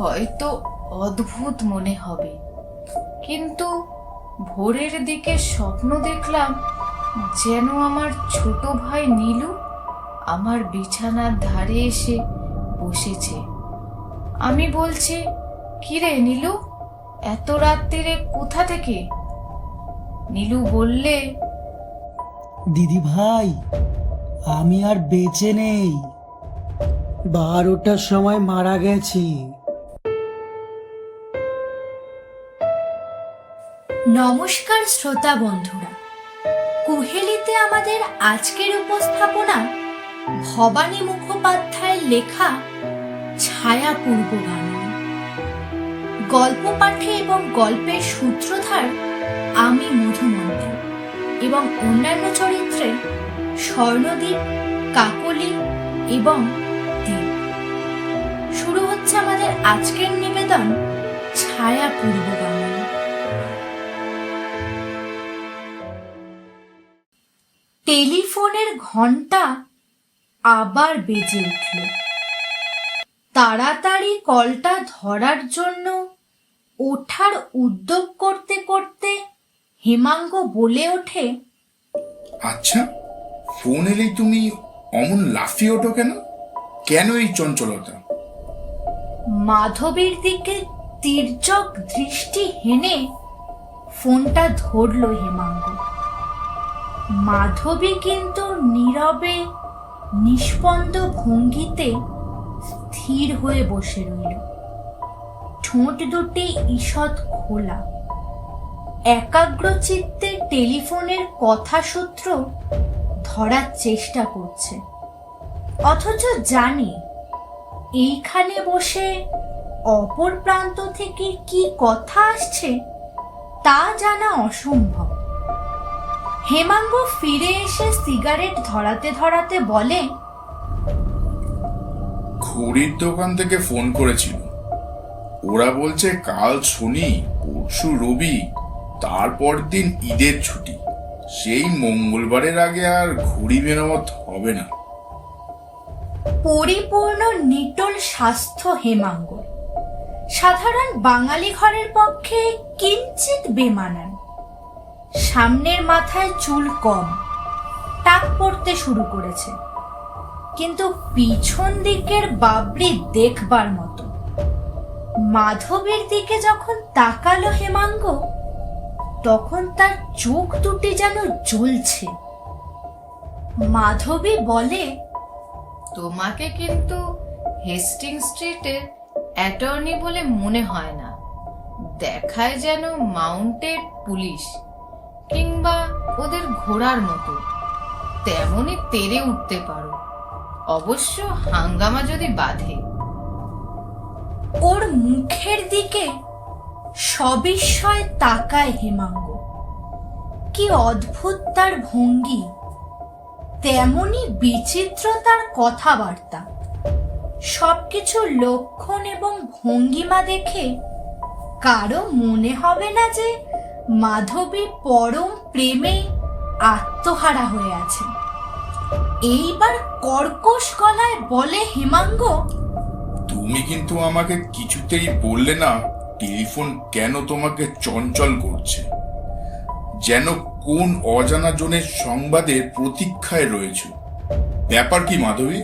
হয়তো অদ্ভুত মনে হবে। কিন্তু ভোরের দিকে স্বপ্ন দেখলাম যেন আমার ছোট ভাই নীলু আমার বিছানার ধারে এসে বসেছে। আমি বলছি কিরে নীলু, এত রাত্রিরে কোথা থেকে? নীলু বললে, দিদি ভাই, আমি আর বেঁচে নেই। বারোটার সময় মারা গেছি। নমস্কার শ্রোতা বন্ধুরা। কুহেলিতে আমাদের আজকের উপস্থাপনা ভবানী মুখোপাধ্যায়ের লেখা ছায়া পূর্ব গল্প পাঠে এবং গল্পের সূত্রধার আমি মধুমন্তী এবং অন্যান্য চরিত্রে স্বর্ণদ্বীপ কাকলি এবং দ্বীপ শুরু হচ্ছে আমাদের আজকের নিবেদন ছায়া পূর্ব টেলিফোনের ঘণ্টা আবার বেজে উঠল। তাড়াতাড়ি কলটা ধরার জন্য ওঠার উদ্যোগ করতে করতে হেমাঙ্গ বলে ওঠে আচ্ছা ফোন এলেই তুমি অমন লাফিয়ে ওঠো কেন? কেন এই চঞ্চলতা? মাধবীর দিকে তির্যক দৃষ্টি হেনে ফোনটা ধরল হেমাঙ্গ। মাধবী কিন্তু নীরবে, নিষ্পন্দ ভঙ্গিতে স্থির হয়ে বসে রইল। ঠোঁট দুটি ঈষৎ খোলা। একাগ্র চিত্তে টেলিফোনের কথাসূত্র ধরার চেষ্টা করছে। অথচ জানি, এইখানে বসে অপর প্রান্ত থেকে কি কথা আসছে তা জানা অসম্ভব। হেমাঙ্গ ফিরে এসে সিগারেট ধরাতে ধরাতে বলে ঘড়ির দোকান থেকে ফোন করেছিল। ওরা বলছে কাল শনি পরশু রবি তারপর দিন ঈদের ছুটি। সেই মঙ্গলবারের আগে আর ঘড়ি মেরামত হবে না। পরিপূর্ণ নিটল স্বাস্থ্য হেমাঙ্গ সাধারণ বাঙালি ঘরের পক্ষে কিঞ্চিত বেমানান। সামনের মাথায় চুল কম, টাক পড়তে শুরু করেছে। কিন্তু পিছন দিকের বাবরি দেখবার মতো। মাধবীর দিকে যখন তাকালো হেমাঙ্গ, তখন তার চোখ দুটি যেন জ্বলছে। মাধবী বলে, তোমাকে কিন্তু হেস্টিং স্ট্রিটের অ্যাটর্নি বলে মনে হয় না। দেখায় যেন মাউন্টেড পুলিশ। কিংবা ওদের ঘোড়ার মতো। তেমনই তেরে উঠতে পারো। অবশ্য হাঙ্গামা যদি বাঁধে। ওর মুখের দিকে সবিস্ময় তাকায় হেমাঙ্গ। কি অদ্ভুত তার ভঙ্গি। তেমনি বিচিত্র তার কথাবার্তা। সবকিছু লক্ষণ এবং ভঙ্গিমা দেখে কারও মনে হবে না যে মাধবী পরম প্রেমে আত্মহারা হয়ে আছে এইবার কর্কশ গলায় বলে হেমাঙ্গ তুমি কিন্তু আমাকে কিছুতেই বললে না টেলিফোন কেন তোমাকে চঞ্চল করছে। যেন কোন অজানা জনের সংবাদের প্রতীক্ষায় রয়েছে। ব্যাপার কি মাধবী?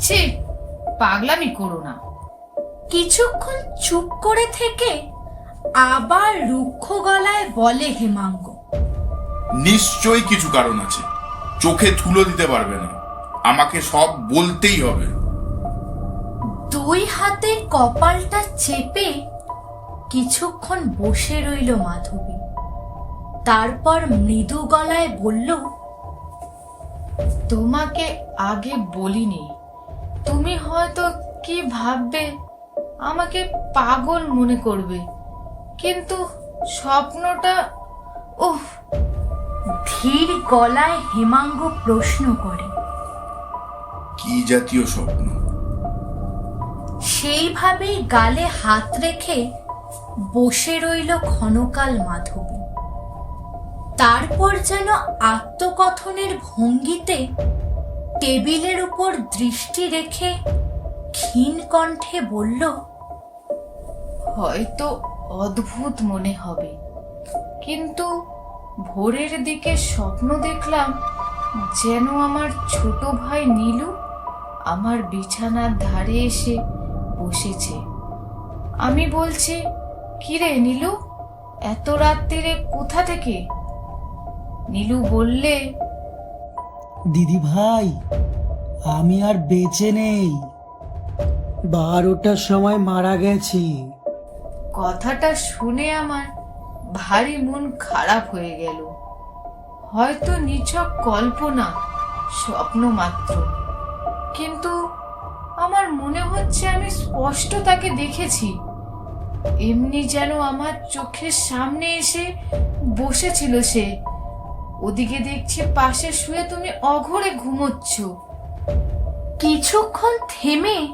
ছি পাগলামি করো না। কিছুক্ষণ চুপ করে থেকে আবার রুক্ষ গলায় বলে হেমাঙ্গ। নিশ্চয়ই কিছু কারণ আছে। চোখে ধুলো দিতে পারবে না। আমাকে সব বলতেই হবে। দুই হাতে কপালটা চেপে কিছুক্ষণ বসে রইল মাধবী। তারপর মৃদু গলায় বলল তোমাকে আগে বলিনি। তুমি হয়তো কি ভাববে? আমাকে পাগল মনে করবে। কিন্তু স্বপ্নটা উফ ধীর গলায় হেমাঙ্গ প্রশ্ন করে। কি জাতীয় স্বপ্ন? সেইভাবেই গালে হাত রেখে বসে রইল ক্ষণকাল মাধবী। তারপর যেন আত্মকথনের ভঙ্গিতে টেবিলের উপর দৃষ্টি রেখে ক্ষীণ কণ্ঠে বলল হয়তো অদ্ভুত মনে হবে। কিন্তু ভোরের দিকে স্বপ্ন দেখলাম যেন আমার ছোট ভাই নীলু আমার বিছানার ধারে এসে বসেছে। আমি বলছি কিরে নীলু? এত রাত্রিরে কোথা থেকে? নীলু বললে, দিদি ভাই, আমি আর বেঁচে নেই। বারোটার সময় মারা গেছি। কথাটা শুনে আমার ভারী মন খারাপ হয়ে গেল। হয়তো নিছক কল্পনা, স্বপ্ন মাত্র। কিন্তু আমার মনে হচ্ছে আমি স্পষ্ট তাকে দেখেছি। এমনি যেন আমার চোখের সামনে এসে বসেছিল সে। ওদিকে দেখছি পাশে শুয়ে তুমি অঘরে ঘুমোচ্ছ। কিছুক্ষণ থেমে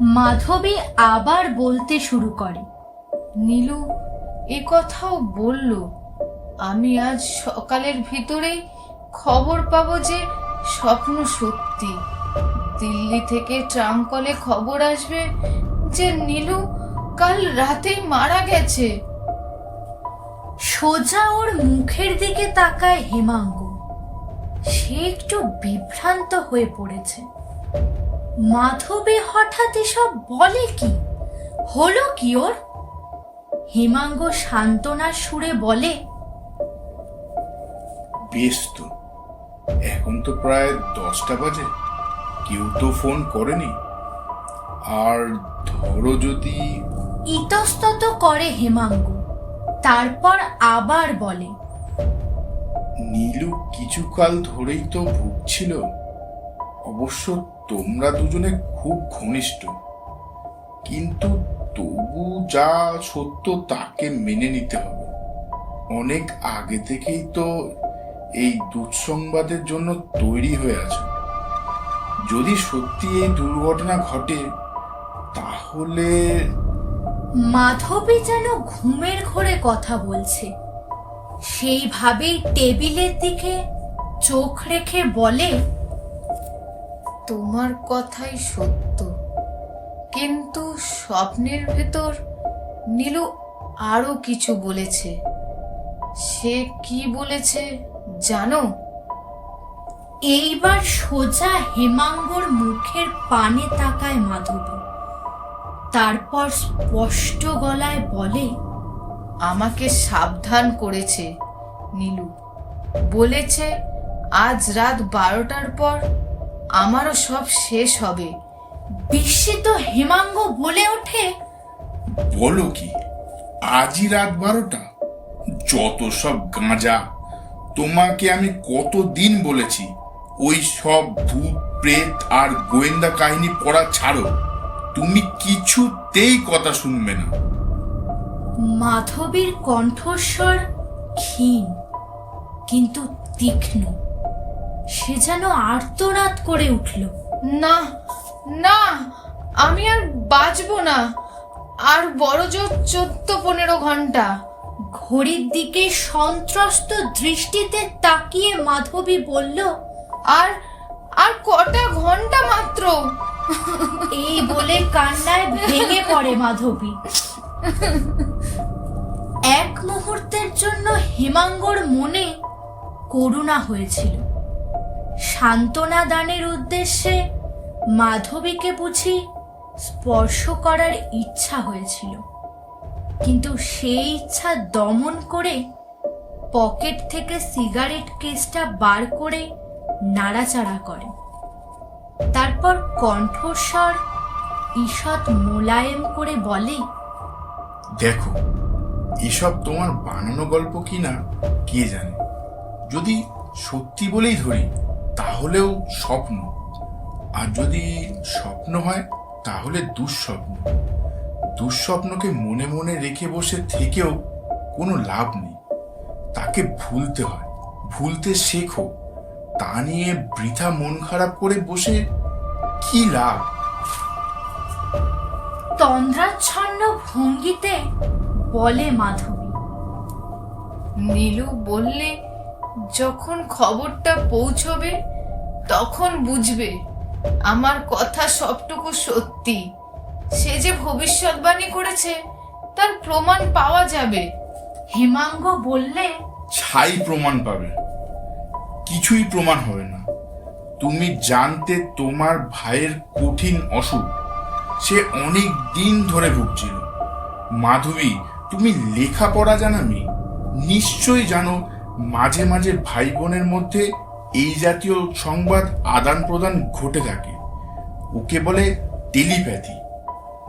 মাধবী আবার বলতে শুরু করে। নীলু এ কথাও বলল, আমি আজ সকালের ভিতরেই খবর পাবো যে স্বপ্ন সত্যি। দিল্লি থেকে ট্রাঙ্কলে খবর আসবে যে নীলু কাল রাতেই মারা গেছে। সোজা ওর মুখের দিকে তাকায় হেমাঙ্গ। সে একটু বিভ্রান্ত হয়ে পড়েছে। মাধবী হঠাৎ এসব বলে কি? হলো কি ওর হেমাঙ্গ সান্ত্বনার সুরে বলে বেশ তো এখন তো প্রায় দশটা বাজে। কেউ তো ফোন করেনি। আর ধরো যদি ইতস্তত করে হেমাঙ্গ তারপর আবার বলে নীলু কিছুকাল ধরেই তো ভুগছিল। অবশ্য তোমরা দুজনে খুব ঘনিষ্ঠ। কিন্তু তবু যা সত্য তাকে মেনে নিতে হবে। অনেক আগে থেকেই তো এই দুঃসংবাদের জন্য তৈরি হয়ে আছে। যদি সত্যি এই দুর্ঘটনা ঘটে, তাহলে মাধবী যেন ঘুমের ঘোরে কথা বলছে। সেইভাবেই টেবিলের দিকে চোখ রেখে বলে, তোমার কথাই সত্য। কিন্তু স্বপ্নের ভেতর নীলু আরও কিছু বলেছে। সে কি বলেছে জানো? এইবার সোজা হেমাঙ্গর মুখের পানে তাকায় মাধবী। তারপর স্পষ্ট গলায় বলে আমাকে সাবধান করেছে নীলু। বলেছে আজ রাত বারোটার পর আমারও সব শেষ হবে। বিস্মিত হেমাঙ্গ বলে ওঠে বলো কি আজই রাত বারোটা। যত সব গাঁজা তোমাকে আমি কতদিন বলেছি ওই সব ভূত প্রেত আর গোয়েন্দা কাহিনী পড়া ছাড়ো। তুমি কিছুতেই কথা শুনবে না। মাধবীর কণ্ঠস্বর ক্ষীণ কিন্তু তীক্ষ্ণ। সে যেন আর্তনাদ করে উঠল। না না, আমি আর বাঁচবো না। আর বড় জোর চোদ্দ পনেরো ঘণ্টা। ঘড়ির দিকে সন্ত্রস্ত দৃষ্টিতে তাকিয়ে মাধবী বলল, আর আর কটা ঘণ্টা মাত্র? এই বলে কান্নায় ভেঙে পড়ে মাধবী। এক মুহূর্তের জন্য হেমাঙ্গর মনে করুণা হয়েছিল। সান্ত্বনা দানের উদ্দেশ্যে মাধবীকে বুঝি স্পর্শ করার ইচ্ছা হয়েছিল। কিন্তু সেই ইচ্ছা দমন করে পকেট থেকে সিগারেট কেসটা বার করে নাড়াচাড়া করে। তারপর কণ্ঠস্বর ঈষৎ মোলায়েম করে বলে, দেখো, এসব তোমার বানানো গল্প কি না কে জানে? যদি সত্যি বলেই ধরি, তাহলেও স্বপ্ন। আর যদি স্বপ্ন হয়, তাহলে দুঃস্বপ্ন। দুঃস্বপ্নকে মনে মনে রেখে বসে থেকেও কোনো লাভ নেই। তাকে ভুলতে হয়, ভুলতে শেখো। তা নিয়ে বৃথা মন খারাপ করে বসে কি লাভ? তন্দ্রাচ্ছন্ন ভঙ্গিতে বলে মাধবী। নীলু বললে, যখন খবরটা পৌঁছবে, তখন বুঝবে। আমার কথা সবটুকু সত্যি। সে যে ভবিষ্যৎবাণী করেছে, তার প্রমাণ পাওয়া যাবে। হেমাঙ্গ বললে, ছাই প্রমাণ পাবে। কিছুই প্রমাণ হবে না। তুমি জানতে তোমার ভাইয়ের কঠিন অসুখ। সে অনেক দিন ধরে ভুগছিল। মাধবী, তুমি লেখাপড়া জানা মেয়ে নিশ্চয়ই জানো, মাঝে মাঝে ভাই বোনের মধ্যে এই জাতীয় সংবাদ আদান প্রদান ঘটে থাকে। ওকে বলে টেলিপ্যাথি।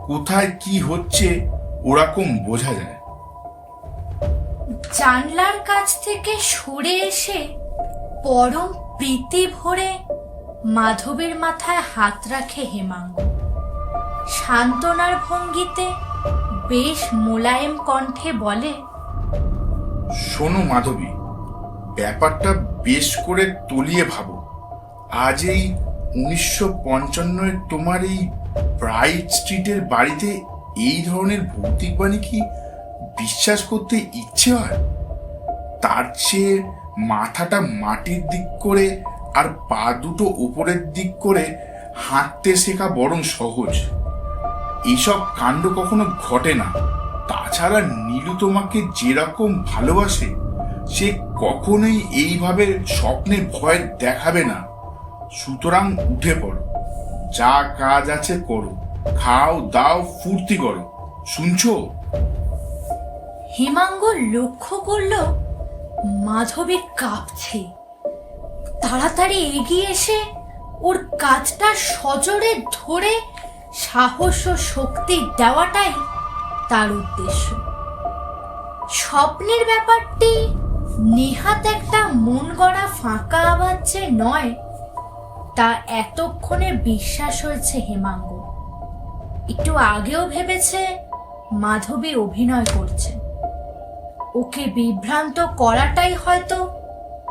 কোথায় কি হচ্ছে ওরকম বোঝা যায়। জানলার কাছ থেকে সরে এসে পরম প্রীতি ভরে মাধবের মাথায় হাত রাখে হেমাঙ্গ। সান্ত্বনার ভঙ্গিতে বেশ মোলায়েম কণ্ঠে বলে শোনো মাধবী ব্যাপারটা বেশ করে তলিয়ে ভাবো। আজ এই উনিশশো পঞ্চান্নয় তোমার এই ব্রাইট স্ট্রিটের বাড়িতে এই ধরনের ভৌতিক বাণী কি বিশ্বাস করতে ইচ্ছে হয়? তার চেয়ে মাথাটা মাটির দিক করে আর পা দুটো উপরের দিক করে হাঁটতে শেখা বরং সহজ। এইসব কাণ্ড কখনো ঘটে না। তাছাড়া নীলু তোমাকে যেরকম ভালোবাসে সে কখনোই এইভাবে স্বপ্নে ভয় দেখাবে না। সুতরাং উঠে পড়ো। যা কাজ আছে করো। খাও, দাও, ফুর্তি করো। শুনছো? হেমাঙ্গ লক্ষ্য করল, মাধবী কাঁপছে। তাড়াতাড়ি এগিয়ে এসে ওর কাজটা সজোরে ধরে সাহস ও শক্তি দেওয়াটাই তার উদ্দেশ্য। স্বপ্নের ব্যাপারটি নেহাত একটা মন গড়া ফাঁকা আবার যে নয়, তা এতক্ষণে বিশ্বাস হয়েছে হেমাঙ্গ। একটু আগেও ভেবেছে মাধবী অভিনয় করছে। ওকে বিভ্রান্ত করাটাই হয়তো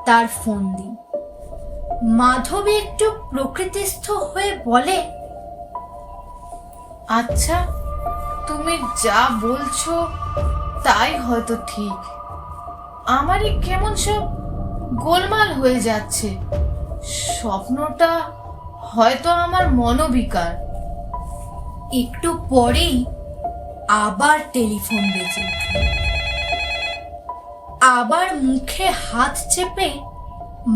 তার ফন্দি। মাধবী একটু প্রকৃতিস্থ হয়ে বলে আচ্ছা তুমি যা বলছো, তাই হয়তো ঠিক। আমারই কেমন সব গোলমাল হয়ে যাচ্ছে। স্বপ্নটা হয়তো আমার মনোবিকার একটু পরেই আবার টেলিফোন বেজে আবার মুখে হাত চেপে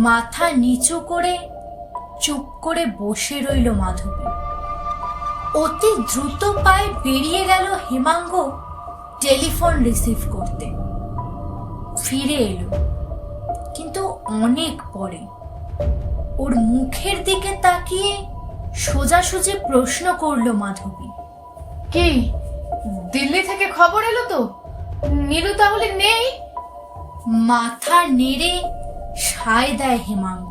মাথা নিচু করে চুপ করে বসে রইল মাধবী। অতি দ্রুত পায়ে বেরিয়ে গেল হেমাঙ্গ টেলিফোন রিসিভ করতে। ফিরে এলো। কিন্তু অনেক পরে ওর মুখের দিকে তাকিয়ে সোজাসুজি প্রশ্ন করল মাধবী। কি দিল্লি থেকে খবর এলো তো? নীলু তাহলে নেই? মাথা নেড়ে সায় দেয় হেমাঙ্গ।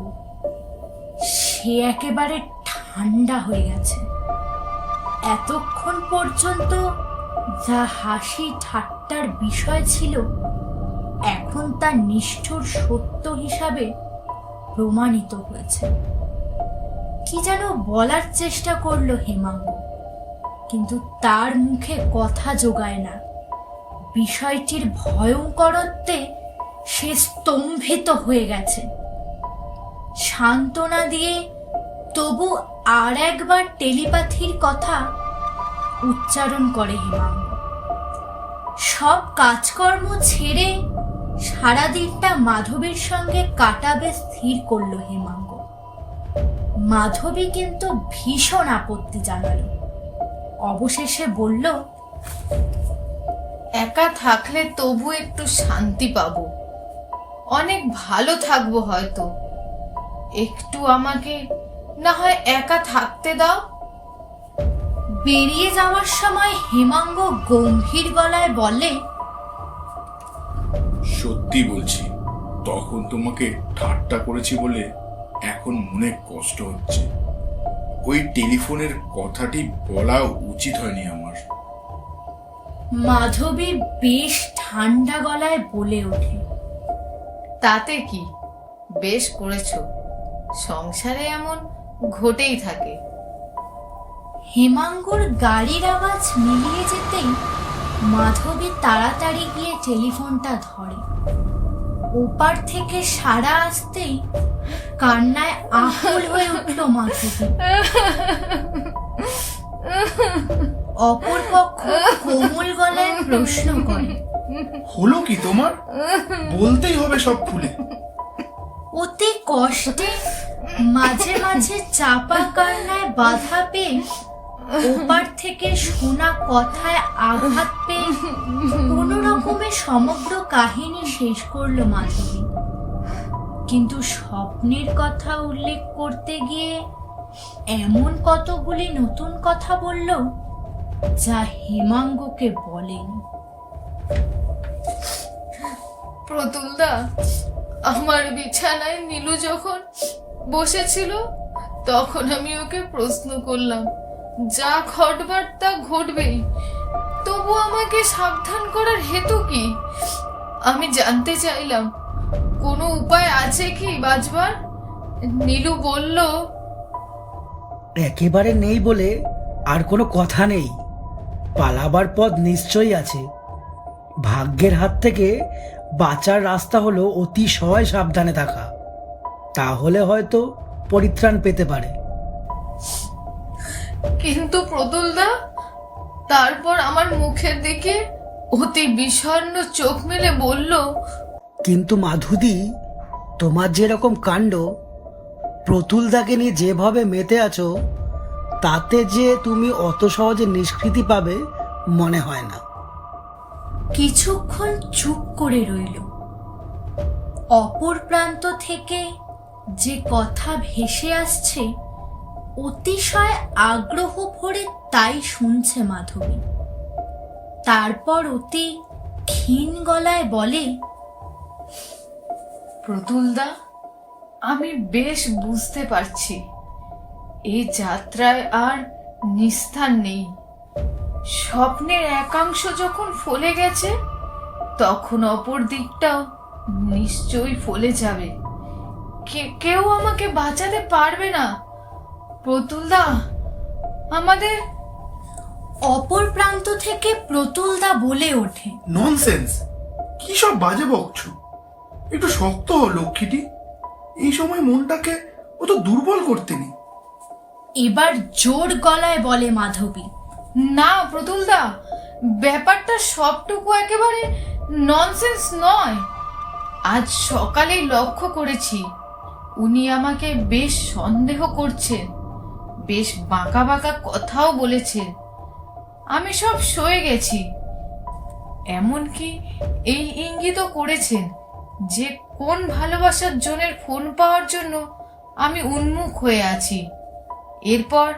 সে একেবারে ঠান্ডা হয়ে গেছে। এতক্ষণ পর্যন্ত যা হাসি ঠাট্টার বিষয় ছিল এখন তা নিষ্ঠুর সত্য হিসাবে প্রমাণিত হয়েছে। কি যেন বলার চেষ্টা করল হেমাঙ্গ, কিন্তু তার মুখে কথা জোগায় না। বিষয়টির ভয়ঙ্করত্বে সে স্তম্ভিত হয়ে গেছে। সান্ত্বনা দিয়ে তবু আর একবার টেলিপ্যাথির কথা উচ্চারণ করে হেমাঙ্গ। সব কাজকর্ম ছেড়ে সারাদিনটা মাধবীর সঙ্গে কাটাবে স্থির করল হেমাঙ্গ। মাধবী কিন্তু ভীষণ আপত্তি জানালো। অবশেষে বলল একা থাকলে তবু একটু শান্তি পাবো। অনেক ভালো থাকব হয়তো। একটু আমাকে না হয় একা থাকতে দাও। বেরিয়ে যাওয়ার সময় হেমাঙ্গ গম্ভীর গলায় বলে সত্যি বলছি তখন তোমাকে ঠাট্টা করেছি বলে এখন মনে কষ্ট হচ্ছে। ওই টেলিফোনের কথাটি বলা উচিত হয়নি আমার। মাধবী বেশ ঠান্ডা গলায় বলে ওঠে। তাতে কি? বেশ করেছ। সংসারে এমন ঘটেই থাকে। হেমাঙ্গর গাড়ির আওয়াজ মিলিয়ে যেতেই মাধবী তাড়াতাড়ি গিয়ে টেলিফোনটা ধরে। ওপার থেকে সারা আসতেই কান্নায় আকুল হয়ে উঠল মাধবী। অপরপক্ষ কোমল গলায় প্রশ্ন করে হলো কি তোমার? বলতেই হবে সব খুলে। অতি কষ্টে মাঝে মাঝে চাপা কান্নায় বাধা পেয়ে ওপার থেকে শোনা কথায় আঘাত পেয়ে কোন রকমে সমগ্র কাহিনী শেষ করল মাধবী। কিন্তু স্বপ্নের কথা উল্লেখ করতে গিয়ে এমন কতগুলি নতুন কথা বলল যা হেমাঙ্গকে বলেনি। প্রতুলদা, আমার বিছানায় নীলু যখন বসেছিল, তখন আমি ওকে প্রশ্ন করলাম যা ঘটবার তা ঘটবেই, তবু আমাকে সাবধান করার হেতু কি? আমি জানতে চাইলাম, কোনো উপায় আছে কি বাঁচবার নীলু বলল, একেবারে নেই বলে আর কোনো কথা নেই। পালাবার পথ নিশ্চয়ই আছে। ভাগ্যের হাত থেকে বাঁচার রাস্তা হলো অতি অতিশয় সাবধানে থাকা। তাহলে হয়তো পরিত্রাণ পেতে পারে। কিন্তু প্রতুলদা তারপর আমার মুখের দিকে অতি বিষণ্ণ চোখ মেলে বলল কিন্তু মাধুদি তোমার যেরকম কাণ্ড প্রতুলদাকে নিয়ে যেভাবে মেতে আছো তাতে যে তুমি অত সহজে নিষ্কৃতি পাবে মনে হয় না। কিছুক্ষণ চুপ করে রইল। অপর প্রান্ত থেকে যে কথা ভেসে আসছে অতিশয় আগ্রহ ভরে তাই শুনছে মাধবী। তারপর অতি ক্ষীণ গলায় বলে, প্রতুলদা, আমি বেশ বুঝতে পারছি। এই যাত্রায় আর নিস্তার নেই। স্বপ্নের একাংশ যখন ফলে গেছে, তখন অপর দিকটাও নিশ্চয়ই ফলে যাবে। কেউ আমাকে বাঁচাতে পারবে না। প্রতুলদা? আমাদের অপর প্রান্ত থেকে প্রতুলদা বলে ওঠে। ননসেন্স কি সব বাজে বকছো? একটু শক্ত হও লক্ষ্মীটি। এই সময় মনটাকে অত দুর্বল করতে নেই। এবার জোর গলায় বলে মাধবী না প্রতুলদা ব্যাপারটা সবটুকু একেবারে ননসেন্স নয়। আজ সকালেই লক্ষ্য করেছি উনি আমাকে বেশ সন্দেহ করছেন। বেশ বাঁকা বাঁকা কথাও বলেছেন আমি সব সয়ে গেছি। এমনকি এই ইঙ্গিতও করেছেন যে কোন ভালোবাসার জনের ফোন পাওয়ার জন্য আমি উন্মুখ হয়ে আছি। এরপর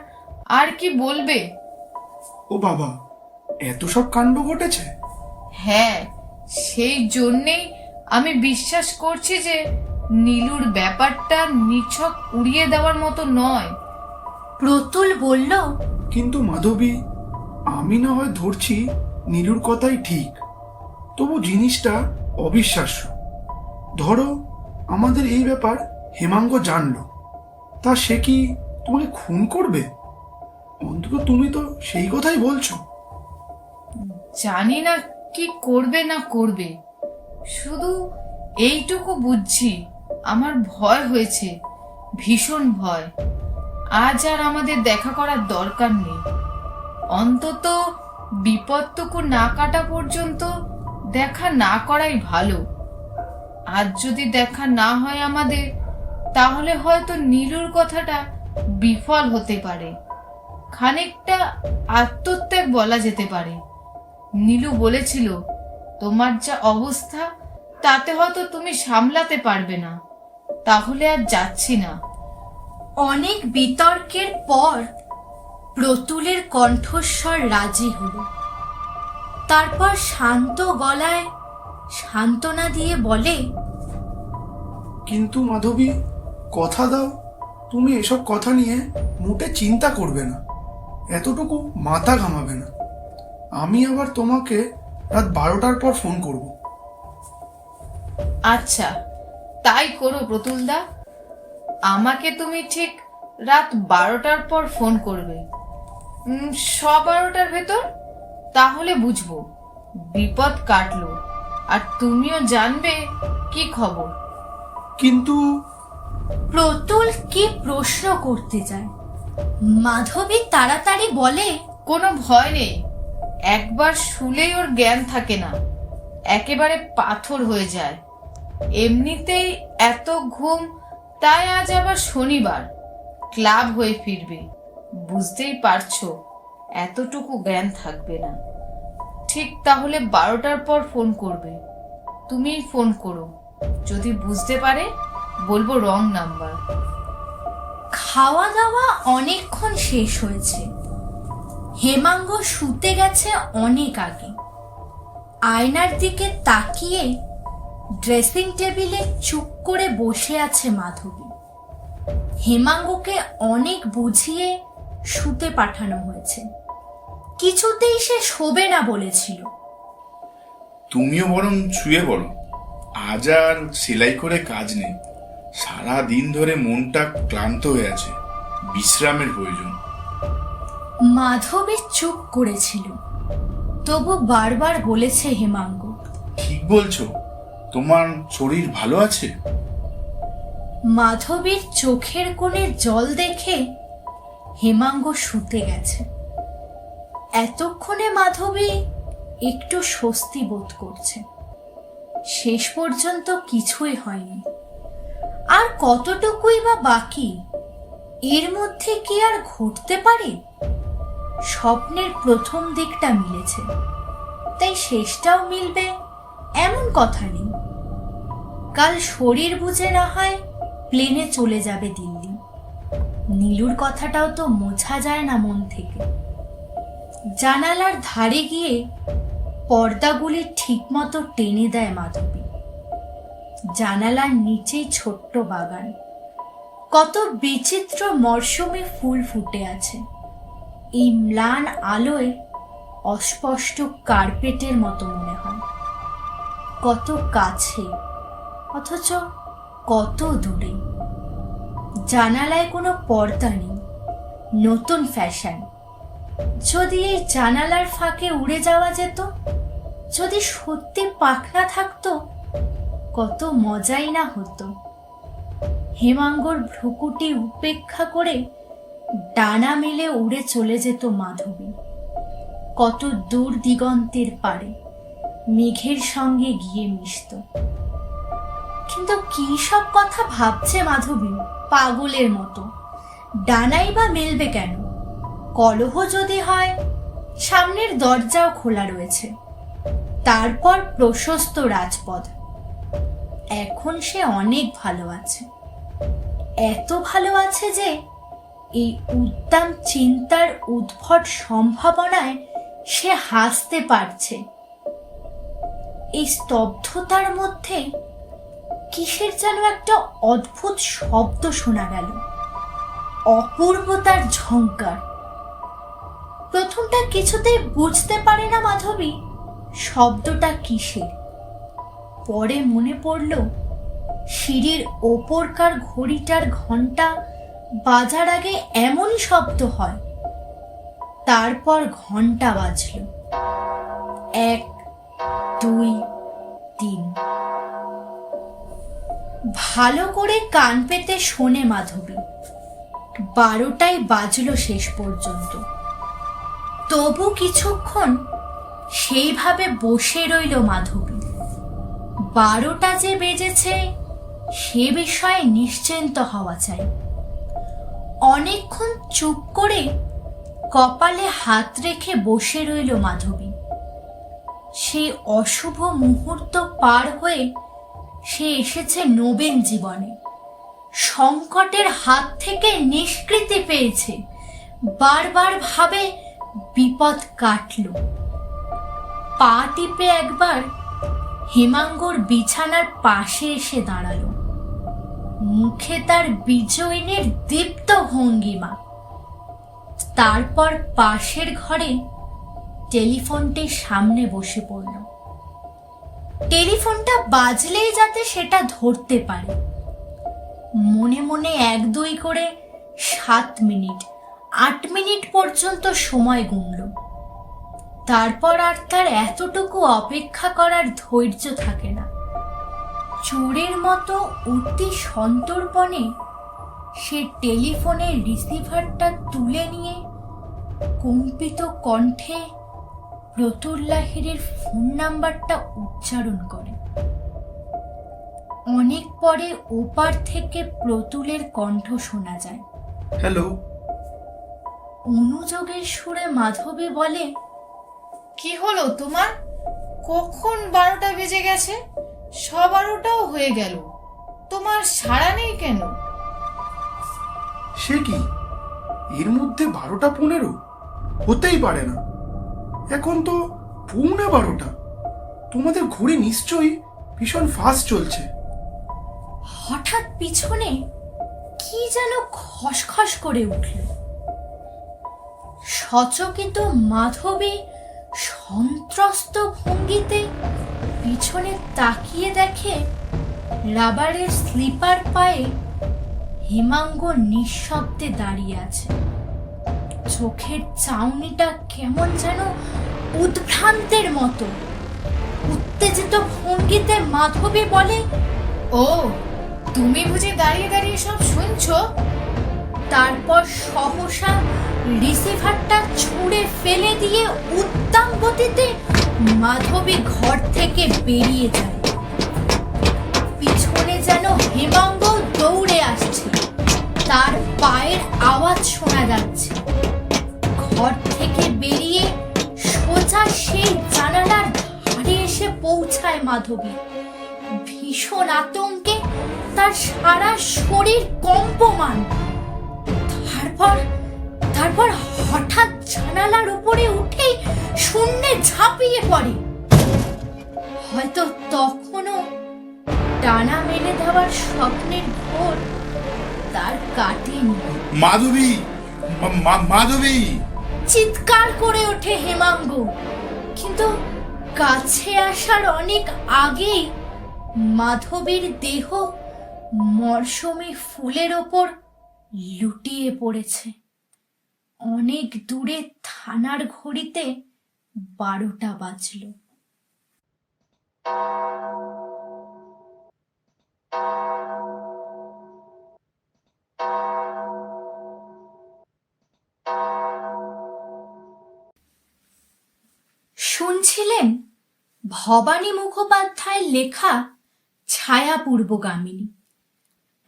আর কি বলবে? ও বাবা এত সব কাণ্ড ঘটেছে? হ্যাঁ সেই জন্যেই আমি বিশ্বাস করছি যে নীলুর ব্যাপারটা নিছক উড়িয়ে দেওয়ার মতো নয়। প্রতুল বলল কিন্তু মাধবী আমি না হয় ধরছি নীলুর কথাই ঠিক। তবু জিনিসটা অবিশ্বাস্য। ধরো আমাদের এই ব্যাপার হেমাঙ্গ জানলো। তা সে কি তোমাকে খুন করবে? অন্তত তুমি তো সেই কথাই বলছো। জানি না কি করবে না করবে। শুধু এইটুকু বুঝছি আমার ভয় হয়েছে ভীষণ ভয়। আজ আর আমাদের দেখা করার দরকার নেই। অন্তত বিপদটুকু না কাটা পর্যন্ত দেখা না করাই ভালো। আজ যদি দেখা না হয় আমাদের, তাহলে হয়তো নীলুর কথাটা বিফল হতে পারে। খানিকটা আত্মত্যাগ বলা যেতে পারে। নীলু বলেছিল, তোমার যা অবস্থা, তাতে হয়তো তুমি সামলাতে পারবে না। তাহলে আর যাচ্ছি না। অনেক বিতর্কের পর প্রতুলের কণ্ঠস্বর রাজি হলো। তারপর শান্ত গলায় সান্ত্বনা দিয়ে বলে কিন্তু মাধবী কথা দাও। তুমি এসব কথা নিয়ে মোটে চিন্তা করবে না। এতটুকু মাথা ঘামাবে না। আমি আবার তোমাকে রাত বারোটার পর ফোন করব। আচ্ছা তাই করো প্রতুলদা আমাকে তুমি ঠিক রাত বারোটার পর ফোন করবে। উম, স বারোটার ভেতর? তাহলে বুঝব। বিপদ কাটলো। আর তুমিও জানবে কি খবর। কিন্তু প্রতুল কি প্রশ্ন করতে যায় মাধবী তাড়াতাড়ি বলে কোনো ভয় নেই। একবার শুলেই ওর জ্ঞান থাকে না। একেবারে পাথর হয়ে যায়। এমনিতেই এত ঘুম তাই আজ আবার শনিবার। ক্লাব হয়ে ফিরবে। বুঝতেই পারছ, এতটুকু জ্ঞান থাকবে না। ঠিক তাহলে বারোটার পর ফোন করবে। তুমিই ফোন করো। যদি বুঝতে পারে, বলব রং নাম্বার। খাওয়া দাওয়া অনেকক্ষণ শেষ হয়েছে। হেমাঙ্গ শুতে গেছে অনেক আগে। আয়নার দিকে তাকিয়ে ড্রেসিং টেবিলে চুপ করে বসে আছে মাধবী। হেমাঙ্গকে অনেক বুঝিয়ে শুতে পাঠানো হয়েছে। কিছুতেই সে শোবে না বলেছিল। তুমিও বরং শুয়ে পড়ো। আজ আর সেলাই করে কাজ নেই। সারা দিন ধরে মনটা ক্লান্ত হয়ে আছে। বিশ্রামের প্রয়োজন। মাধবী চুপ করেছিল। তবু বারবার বলেছে হেমাঙ্গ। ঠিক বলছো। তোমার শরীর ভালো আছে? মাধবীর চোখের কোণে জল দেখে হেমাঙ্গ শুতে গেছে। এতক্ষণে মাধবী একটু স্বস্তি বোধ করছে। শেষ পর্যন্ত কিছুই হয়নি। আর কতটুকুই বা বাকি, এর মধ্যে কি আর ঘটতে পারে? স্বপ্নের প্রথম দিকটা মিলেছে। তাই শেষটাও মিলবে, এমন কথা নেই। কাল শরীর বুঝে না হয় প্লেনে চলে যাবে দিল্লি নীলুর কথাটাও তো মোছা যায় না মন থেকে। জানালার ধারে গিয়ে পর্দাগুলি ঠিকমতো টেনে দেয় মাধবী। জানালার নিচেই ছোট্ট বাগান। কত বিচিত্র মরশুমে ফুল ফুটে আছে। এই ম্লান আলোয় অস্পষ্ট কার্পেটের মতো মনে হয়। কত কাছে অথচ কত দূরে। জানালায় কোনো পর্দা নেই, নতুন ফ্যাশন। যদি এই জানালার ফাঁকে উড়ে যাওয়া যেত, যদি সত্যি পাখনা থাকতো, কত মজাই না হতো। হেমাঙ্গর ভ্রুকুটি উপেক্ষা করে ডানা মেলে উড়ে চলে যেত মাধবী। কত দূর দিগন্তের পারে মেঘের সঙ্গে গিয়ে মিশত। কিন্তু কি সব কথা ভাবছে মাধবী? পাগলের মতো। ডানাই বা মেলবে কেন? কলহ যদি হয়, সামনের দরজাও খোলা রয়েছে। তারপর প্রশস্ত রাজপথ। এখন সে অনেক ভালো আছে। এত ভালো আছে যে, এই উদ্দাম চিন্তার উদ্ভট সম্ভাবনায় সে হাসতে পারছে। এই স্তব্ধতার মধ্যে কিসের যেন একটা অদ্ভুত শব্দ শোনা গেল। অপূর্বতার ঝংকার। প্রথমটা কিছুতেই বুঝতে পারে না মাধবী শব্দটা কিসের। পরে মনে পড়ল, সিঁড়ির ওপরকার ঘড়িটার ঘণ্টা বাজার আগে এমনই শব্দ হয়। তারপর ঘণ্টা বাজল। এক, দুই, তিন। ভালো করে কান পেতে শোনে মাধবী। বারোটাই বাজলো শেষ পর্যন্ত। তবু কিছুক্ষণ সেইভাবে বসে রইল মাধবী। বারোটা যে বেজেছে, সে বিষয়ে নিশ্চিন্ত হওয়া চাই। অনেকক্ষণ চুপ করে কপালে হাত রেখে বসে রইল মাধবী। সেই অশুভ মুহূর্ত পার হয়ে সে এসেছে নবীন জীবনে। সংকটের হাত থেকে নিষ্কৃতি পেয়েছে। বারবার ভাবে বিপদ কাটল। পা টিপে একবার হেমাঙ্গর বিছানার পাশে এসে দাঁড়াল। মুখে তার বিজয়িনীর দীপ্ত ভঙ্গিমা। তারপর পাশের ঘরে টেলিফোনটির সামনে বসে পড়ল। টেলিফোনটা বাজলেই যাতে সেটা ধরতে পারে। মনে মনে এক দুই করে সাত মিনিট, আট মিনিট পর্যন্ত সময় গুনল। তারপর আর তার এতটুকু অপেক্ষা করার ধৈর্য থাকে না। চোরের মতো অতি সন্তর্পণে সে টেলিফোনের রিসিভারটা তুলে নিয়ে কম্পিত কণ্ঠে প্রতুল লাহিড়ির ফোন নাম্বারটা উচ্চারণ করে। অনেক পরে ওপার থেকে প্রতুলের কণ্ঠ শোনা যায়। হ্যালো। অনুযোগের সুরে মাধবী বলে কি হলো তোমার? কখন বারোটা বেজে গেছে? স বারোটাও হয়ে গেল। তোমার সাড়া নেই কেন? সে কি? এর মধ্যে বারোটা পনেরো? হতেই পারে না। এখন তো পৌনে বারোটা। তোমাদের ঘড়ি নিশ্চয়ই ভীষণ ফাস্ট চলছে। হঠাৎ পিছনে কি যেন খসখস করে উঠল। সচকিত মাধবী সন্ত্রস্ত ভঙ্গিতে পিছনে তাকিয়ে দেখে রাবারের স্লিপার পায়ে হেমাঙ্গ নিঃশব্দে দাঁড়িয়ে আছে। চোখের চাউনিটা কেমন যেন উদ্ভ্রান্তের মতো। উত্তেজিত ভঙ্গিতে মাধবী বলে, ও, তুমি বুঝে দাঁড়িয়ে দাঁড়িয়ে সব শুনছো? তারপর সহসা রিসিভারটা ছুঁড়ে ফেলে দিয়ে উদ্দাম গতিতে মাধবী ঘর থেকে বেরিয়ে যায়। পিছনে যেন হেমাঙ্গ দৌড়ে আসছে। তার পায়ের আওয়াজ শোনা যাচ্ছে। ঘর থেকে বেরিয়ে সোজা সেই জানালার ধারে এসে পৌঁছায় মাধবী। ভীষণ আতঙ্কে তার সারা শরীর কম্পমান। তারপর তারপর হঠাৎ জানালার উপরে উঠেই শূন্যে ঝাঁপিয়ে পড়ে। হয়তো তখনও টানা মেলে দেওয়ার স্বপ্নের ঘোর তার কাটেনি। মাধবী মাধবী! চিৎকার করে ওঠে হেমাঙ্গ। কিন্তু কাছে আসার অনেক আগেই মাধবীর দেহ মরশুমি ফুলের ওপর লুটিয়ে পড়েছে। অনেক দূরে থানার ঘড়িতে বারোটা বাজল। ভবানী মুখোপাধ্যায়ের লেখা ছায়া পূর্বগামিনী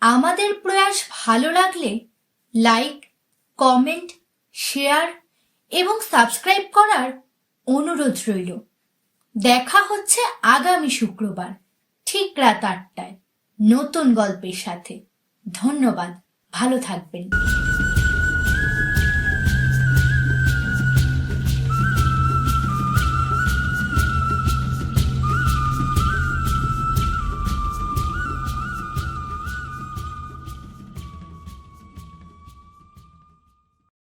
আমাদের প্রয়াস ভালো লাগলে লাইক কমেন্ট শেয়ার এবং সাবস্ক্রাইব করার অনুরোধ রইল। দেখা হচ্ছে আগামী শুক্রবার ঠিক রাত আটটায় নতুন গল্পের সাথে। ধন্যবাদ, ভালো থাকবেন।